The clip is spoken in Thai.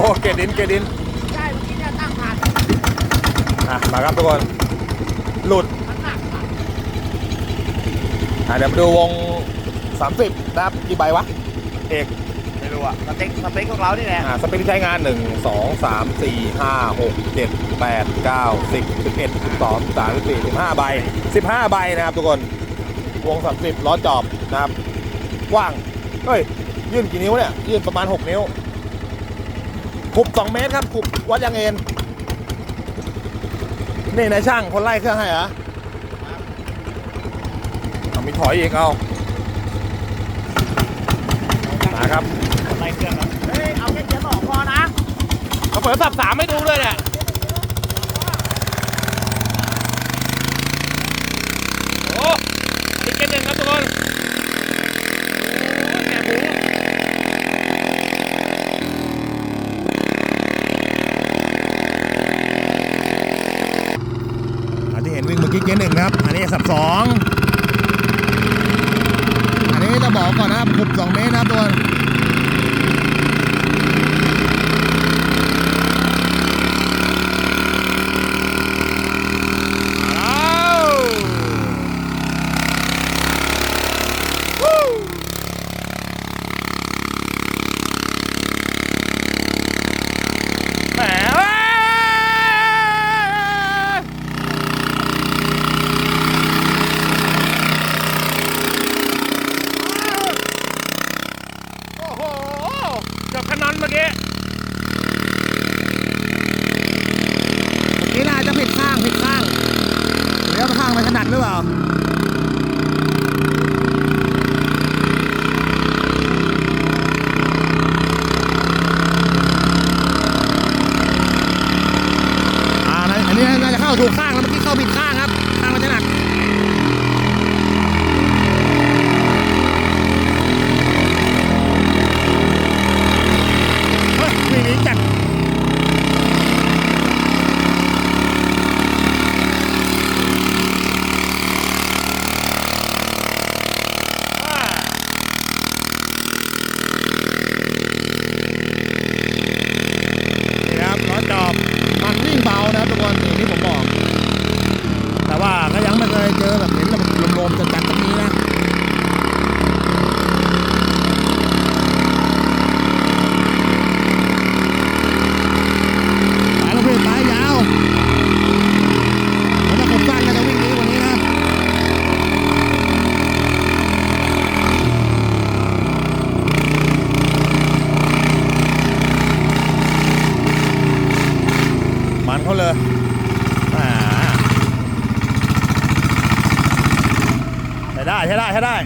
อ้เกรดดินเกรดดินใช่เมื่อกี้เนี่ยตั้งผ่านอะมาครับทุกคน หลุดมันหนักผ่านอะเดี๋ยวมาดูวง 30 นะครับกี่ใบวะ เอกไม่รู้อะสเต็กสเต็กของเรานี่แหละอ่าสเปคที่ใช้งาน 1 2 3 4 5 6 7 8 9 10 11 12 13 14 15ใบ15 ใบนะครับทุกคน วง 30ล้อจอบนะครับกว้างเฮ้ย ยื่นกี่นิ้วเนี่ย ยื่นประมาณ 6 นิ้ว ขุบ2เมตรครับขุบวัดยางเอ็นนี่นายช่างคนไล่เครื่องให้เหรอเอามีถอยอีกเอามาครับไล่เครื่องอะเฮ้ยเอาแค่เกียร์สองพอนะเขาเปิดสับสามให้ดูด้วยเนี่ย โอ้ติดกันหนึ่งครับทุกคนโอ้แกหมูอั กิกี้เกียร์หนึ่งครับ อันนี้สับสองอันนี้จะบอกก่อนนะครับขุบสองเมตรนะตัวบทุกคน แหมเว้ยโอ้โหเกือบขนอนเมื่อกี้นี่น่าจะผิดข้างผิดข้างเลี้ยวข้างมันถนัดหรือเปล่าอ่าอันนี้น่าจะเข้าถูกข้างแล้วเมื่อกี้เข้าผิดข้างครับ ข้างมันจะหนัก เฮ้ยวิ่งหนีจัด นี่ครับล้อจอบมันวิ่ง เบานะทุกคนอย่างที่ผมบอก แต่ว่าก็ยังไม่เคยเจอแบบเห็นแบบลมๆจัดๆตรงนี้นะ สายระเบิดสายยาวแล้วถ้าผมสั้นก็จะวิ่งดีกว่านี้นะ มันเขาเลยอ่า ใช้ได้ใช้ได้